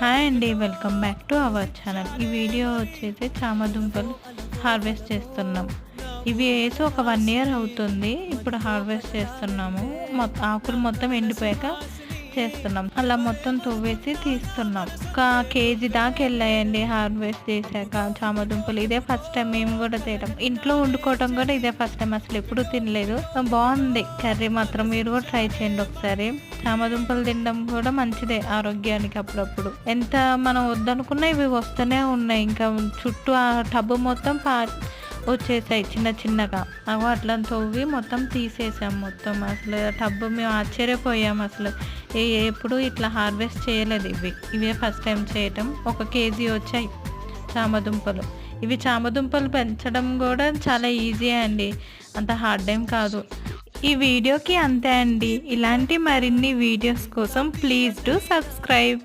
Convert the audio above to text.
Hi అండి welcome back to our channel. ఈ video వచ్చేసి చామదుంపలు హార్వెస్ట్ చేస్తున్నాం. ఇవి వేసి ఒక వన్ ఇయర్ అవుతుంది. ఇప్పుడు హార్వెస్ట్ చేస్తున్నాము. మొత్తం ఆకులు మొత్తం ఎండిపోయాక చేస్తున్నాం. అలా మొత్తం తువ్వేసి తీస్తున్నాం. ఒక కేజీ దాకా వెళ్ళాయండి హార్వెస్ట్ చేశాక చామదుంపలు. ఇదే ఫస్ట్ టైం మేము కూడా చేయడం. ఇంట్లో వండుకోవడం కూడా ఇదే ఫస్ట్ టైం అసలు ఎప్పుడు తినలేదు. బాగుంది. కర్రీ మాత్రం మీరు కూడా ట్రై చేయండి ఒకసారి. చామదుంపలు తినడం కూడా మంచిదే ఆరోగ్యానికి అప్పుడప్పుడు. ఎంత మనం వద్దనుకున్నా ఇవి వస్తూనే ఉన్నాయి. ఇంకా చుట్టూ ఆ టబ్బు మొత్తం పా వచ్చేసాయి చిన్న చిన్నగా. అవి అట్లా తవ్వి మొత్తం తీసేసాం మొత్తం. అసలు టబ్బు మేము ఆశ్చర్యపోయాం అసలు. ఎప్పుడు ఇట్లా హార్వెస్ట్ చేయలేదు ఇవి. ఇవే ఫస్ట్ టైం చేయటం. ఒక కేజీ వచ్చాయి చామదుంపలు. ఇవి చామదుంపలు పెంచడం కూడా చాలా ఈజీ అండి. అంత హార్డ్ టైం కాదు. ఈ వీడియోకి అంతే అండి. ఇలాంటి మరిన్ని వీడియోస్ కోసం ప్లీజ్ టు సబ్స్క్రైబ్.